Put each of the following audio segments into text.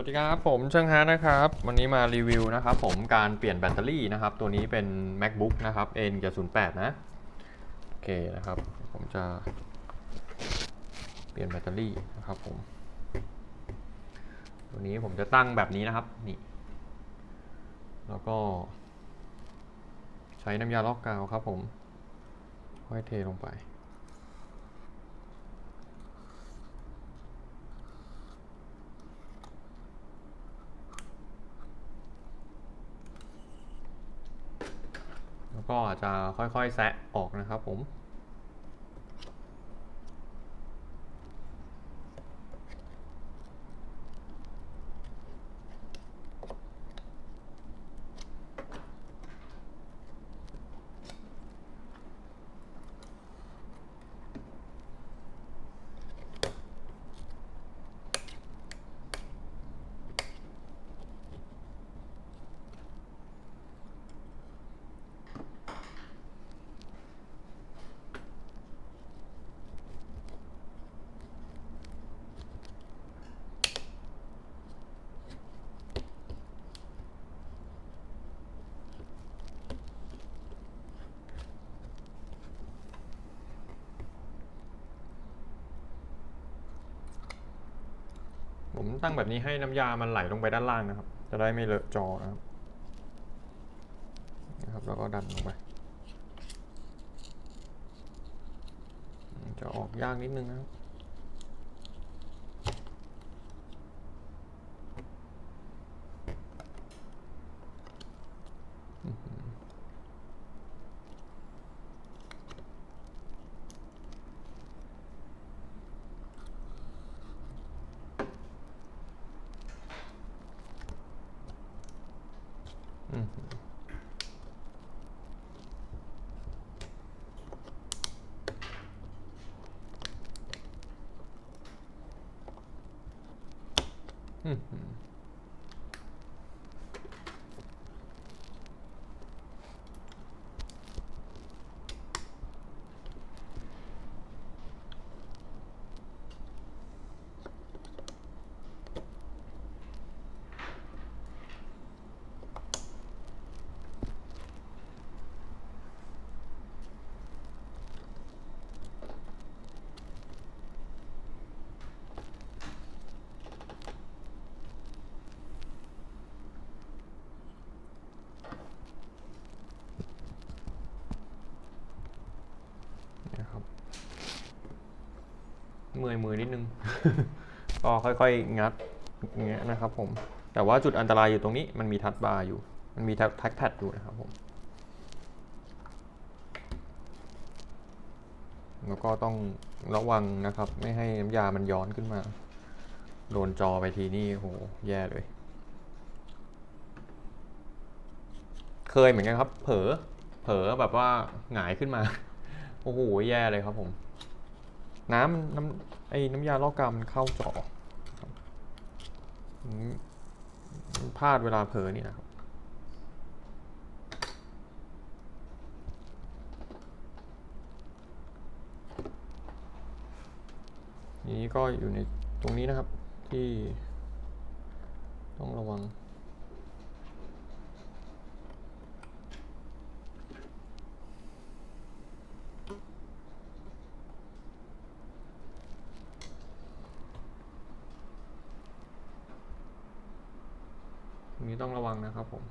วัสดีครับ ผมเชิงฮานะครับ วันนี้มารีวิวนะครับผมการเปลี่ยนแบตเตอรี่นะครับ ตัวนี้เป็น macbook นะครับ n 0 8นะ โอเคนะครับ ผมจะ เปลี่ยนแบตเตอรี่นะครับผม ตัวนี้ผมจะตั้งแบบนี้นะครับ นี่ แล้วก็ ใช้น้ำยาลอกกาวครับผม ค่อยเทลงไป ก็จจะค่อยๆแซะออกนะครับผม ผมตั้งแบบนี้ให้น้ำยามันไหลลงไปด้านล่างนะครับ จะได้ไม่เลอะจอนะครับนะครับแล้วก็ดันลงไป จะออกยากนิดนึงนะครับ อืม อื มื่อยมือนิดนึง ก็ค่อยๆ งัดอย่างเงี้ยนะครับผม แต่ว่าจุดอันตรายอยู่ตรงนี้มันมีทัชบาร์อยู่ มันมีแท็กแพดอยู่นะครับผม แล้วก็ต้องระวังนะครับ ไม่ให้น้ำยามันย้อนขึ้นมา โดนจอไปทีนี่โหแย่เลย เคยเหมือนกันครับ เผลอเผลอแบบว่าหงายขึ้นมา โอ้โหแย่เลยครับผมน้ำน้ำ ไอ้น้ำยาลอกกามันเข้าจอครับอืมมันพลาดเวลาเผลอนี่นะครับนี้ก็อยู่ในตรงนี้นะครับที่ต้องระวังี้ต้องระวังนะครับผม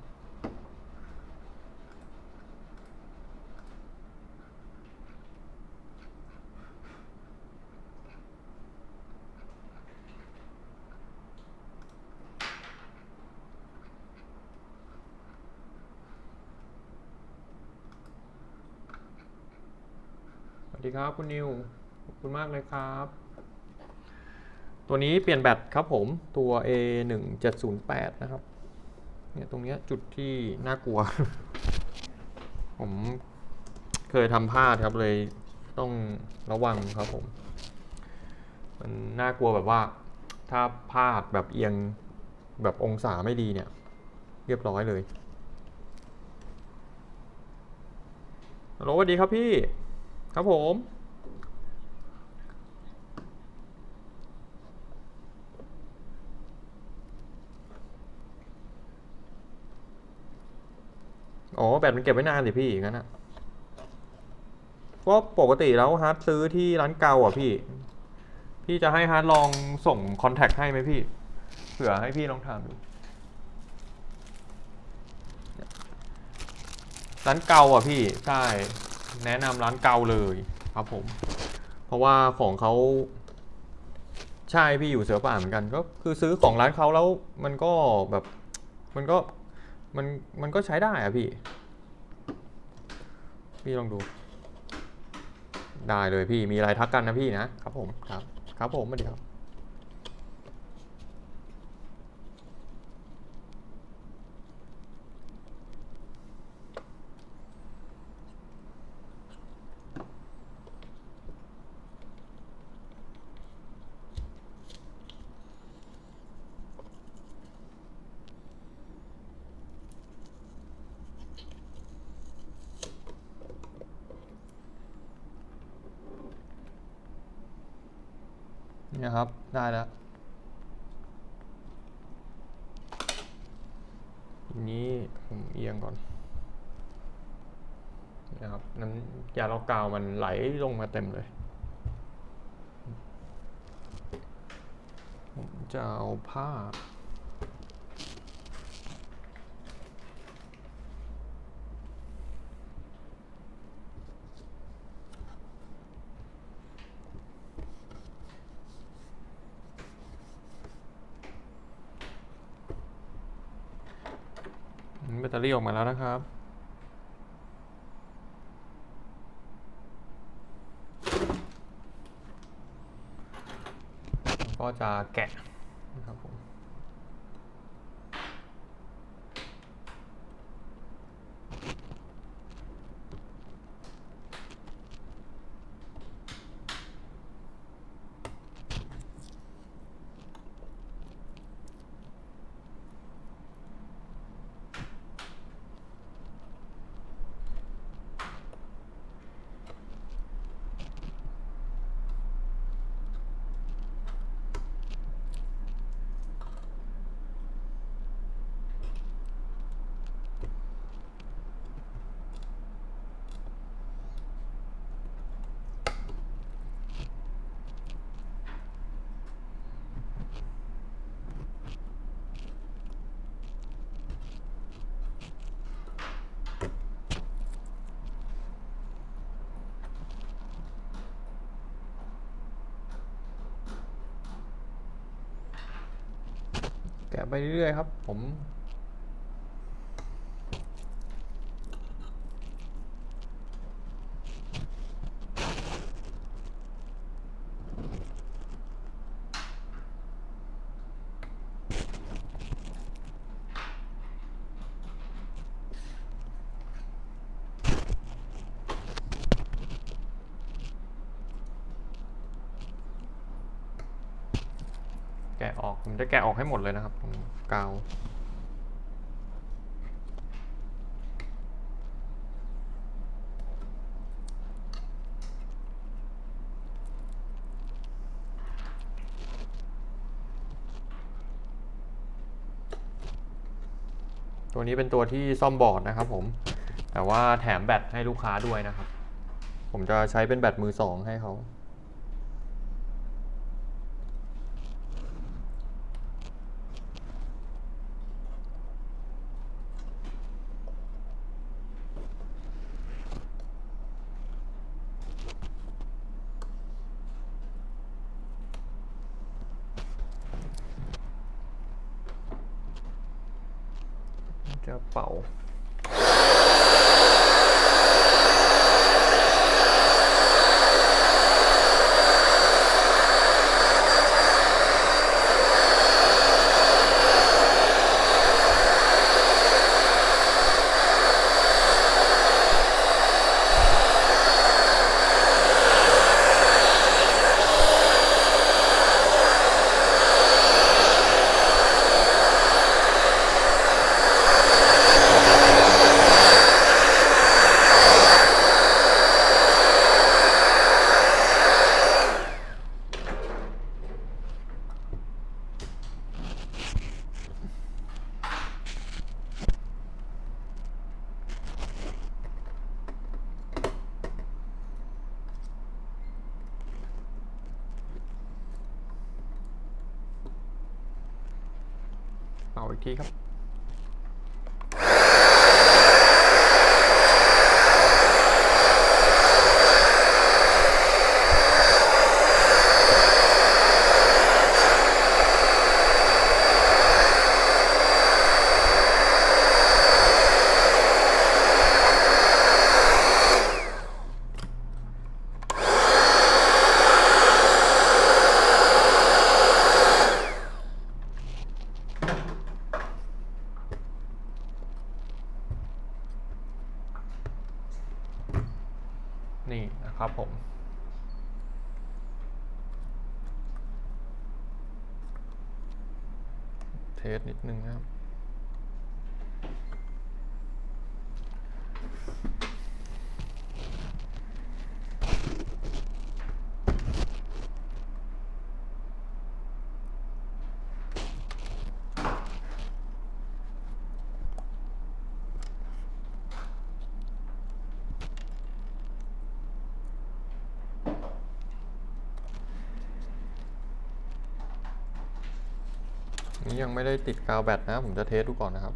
สวัสดีครับคุณนิว ขอบคุณมากเลยครับ ตัวนี้เปลี่ยนแบตครับผมตัว A 1 7 0 8นะครับ เนี่ยตรงเนี้ยจุดที่น่ากลัว ผมเคยทำพลาดครับเลยต้องระวังครับผม มันน่ากลัวแบบว่า ถ้าพลาดแบบเอียงแบบองศาไม่ดีเนี่ย เรียบร้อยเลยฮัลโหลสวัสดีครับพี่ ครับผม อ๋อแบตมันเก็บไว้นานสิพี่งั้นอะก็ปกติแล้วฮาร์ดซื้อที่ร้านเกาอะพี่ พี่จะให้ฮาร์ดลองส่งคอนแทคให้ไหมพี่เผื่อให้พี่ลองถามดู ร้านเกาอะพี่ใช่แนะนำร้านเกาเลยครับผม เพราะว่าของเขาใช่พี่อยู่เสือป่าเหมือนกัน ก็คือซื้อของร้านเขาแล้วมันก็แบบ มันก็ มันมันก็ใช้ได้อะพี่ พี่ลองดู ได้เลยพี่มีอะไรทักกันนะพี่นะครับผมครับ ครับผมสวัสดีครับ นี่นะครับ ได้แล้วทีนี้ผมเอียงก่อนนี่นะครับน้ำยาล็อกกาวมันไหลลงมาเต็มเลย ผมจะเอาผ้า แบตเตอรี่ออกมาแล้วนะครับ ก็จะแกะ ไปเรื่อยๆครับ ผม ผมจะแกะออกให้หมดเลยนะครับกาวตัวนี้เป็นตัวที่ซ่อมบอร์ดนะครับผม แต่ว่าแถมแบตให้ลูกค้าด้วยนะครับ ผมจะใช้เป็นแบตมือสองให้เขา จะ เป่าป่าอีกทีครับ นี่นะครับ ผม เทสนิดนึงนะครับ นี่ยังไม่ได้ติดกาวแบตนะ ผมจะเทสดูก่อนนะครับ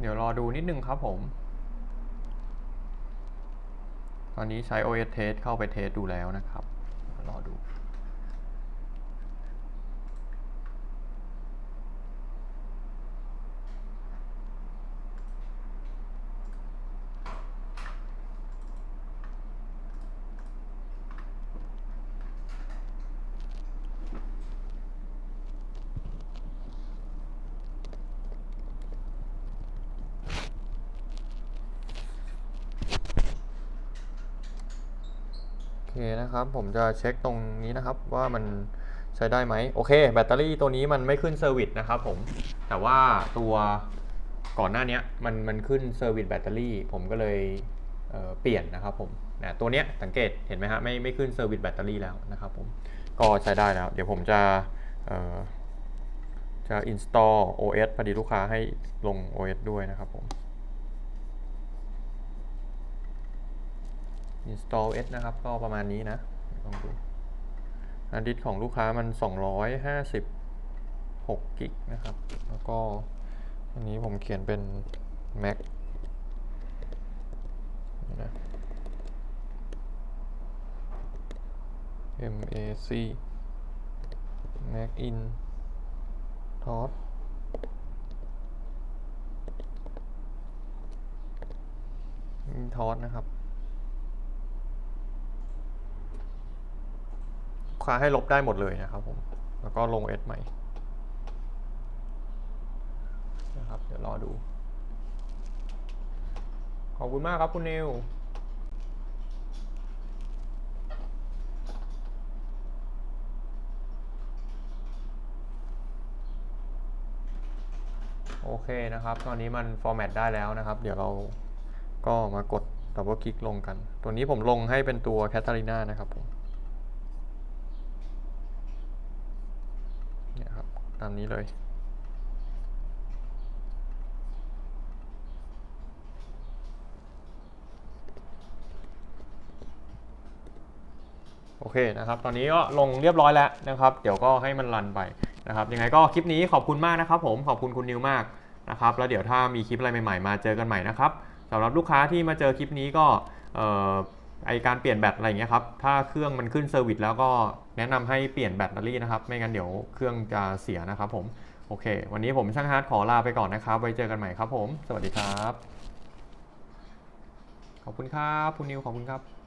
เดี๋ยวรอดูนิดนึงครับผม ตอนนี้ใช้ OS Test เข้าไปเทสดูแล้วนะครับ รอดู โอเค นะครับ ผมจะเช็คตรงนี้นะครับว่ามันใช้ได้ไหมโอเค แบตเตอรี่ตัวนี้มันไม่ขึ้นเซอร์วิสนะครับผมแต่ว่าตัวก่อนหน้านี้มันมันขึ้นเซอร์วิสแบตเตอรี่ผมก็เลยเเปลี่ยนนะครับผมนะตัวเนี้ยสังเกตเห็นไหมฮะไม่ไม่ขึ้นเซอร์วิสแบตเตอรี่แล้วนะครับผมก็ใช้ได้แล้ว เดี๋ยวผมจะเอ่อจะ install OS พอดีลูกค้าให้ลง OS ด้วยนะครับผม install s นะครับ ก็ประมาณนี้นะลองดูฮาร์ดดิสของลูกค้ามัน 256กิกนะครับ แล้วก็อันนี้ผมเขียนเป็น Mac นี่นะ MAC Mac in TOS ทอสนะครับ ลูก ค้าให้ลบได้หมดเลยนะครับผม แล้วก็ลง S ใหม่นะครับ เดี๋ยวรอดู ขอบคุณมากครับคุณนิวโอเคนะครับ ตอนนี้มันฟอร์แมตได้แล้วนะครับ เดี๋ยวเราก็มากดดับเบิลคลิกลงกัน ตัวนี้ผมลงให้เป็นตัวแคท h า r ีนานะครับผม เนี่ยครับ ตามนี้เลย โอเคนะครับ ตอนนี้ก็ลงเรียบร้อยแล้วนะครับ เดี๋ยวก็ให้มันรันไปนะครับ ยังไงก็คลิปนี้ขอบคุณมากนะครับผม ขอบคุณคุณนิวมากนะครับ แล้วเดี๋ยวถ้ามีคลิปอะไรใหม่ๆ มาเจอกันใหม่นะครับสำหรับลูกค้าที่มาเจอคลิปนี้ก็เอ่อ ไอการเปลี่ยนแบตอะไรอย่างเงี้ยครับ ถ้าเครื่องมันขึ้นเซอร์วิสแล้วก็แนะนำให้เปลี่ยนแบตเตอรี่นะครับ ไม่งั้นเดี๋ยวเครื่องจะเสียนะครับผม โอเค วันนี้ผมช่างฮาร์ดขอลาไปก่อนนะครับ ไว้เจอกันใหม่ครับผม สวัสดีครับ ขอบคุณครับคุณนิวขอบคุณครับ